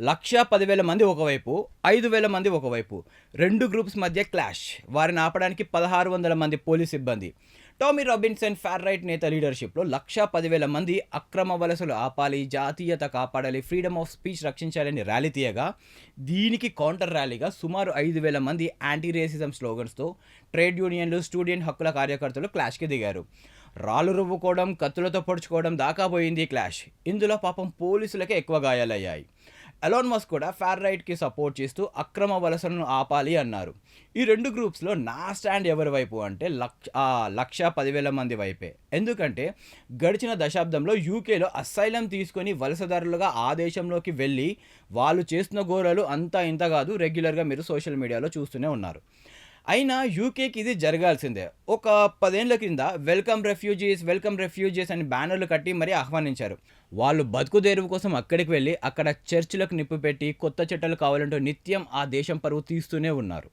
లక్ష పదివేల మంది ఒకవైపు ఐదు వేల మంది ఒకవైపు. రెండు గ్రూప్స్ మధ్య క్లాష్. వారిని ఆపడానికి పదహారు వందల మంది పోలీస్ సిబ్బంది. టామీ రాబిన్సన్ ఫార్రైట్ నేత లీడర్షిప్లో లక్ష పదివేల మంది అక్రమ వలసలు ఆపాలి జాతీయత కాపాడాలి ఫ్రీడమ్ ఆఫ్ స్పీచ్ రక్షించాలని ర్యాలీ తీయగా దీనికి కౌంటర్ ర్యాలీగా సుమారు ఐదు వేల మంది యాంటీ రేసిజం స్లోగన్స్తో ట్రేడ్ యూనియన్లు స్టూడెంట్ హక్కుల కార్యకర్తలు క్లాష్కి దిగారు. రాళ్ళు రువ్వుకోవడం కత్తులతో పొడుచుకోవడం దాకా పోయింది క్లాష్. ఇందులో పాపం పోలీసులకే ఎక్కువ గాయాలయ్యాయి. ఎలాన్ మస్క్ కూడా ఫార్ రైట్కి సపోర్ట్ చేస్తూ అక్రమ వలసలను ఆపాలి అన్నారు. ఈ రెండు గ్రూప్స్లో నా స్టాండ్ ఎవరి వైపు అంటే లక్ష లక్ష పదివేల మంది వైపే. ఎందుకంటే గడిచిన దశాబ్దంలో యూకేలో అసైలం తీసుకొని వలసదారులుగా ఆ దేశంలోకి వెళ్ళి వాళ్ళు చేస్తున్న ఘోరాలు అంతా ఇంత కాదు రెగ్యులర్గా మీరు సోషల్ మీడియాలో చూస్తూనే ఉన్నారు. అయినా యూకేకి ఇది జరగాల్సిందే. ఒక పదేళ్ళ క్రింద వెల్కమ్ రెఫ్యూజీస్ వెల్కమ్ రెఫ్యూజీస్ అని బ్యానర్లు కట్టి మరీ ఆహ్వానించారు. వాళ్ళు బతుకు తెరువు కోసం అక్కడికి వెళ్ళి అక్కడ చర్చిలకు నిప్పు పెట్టి కొత్త చట్టాలు కావాలంటూ నిత్యం ఆ దేశం పరువు తీస్తూనే ఉన్నారు.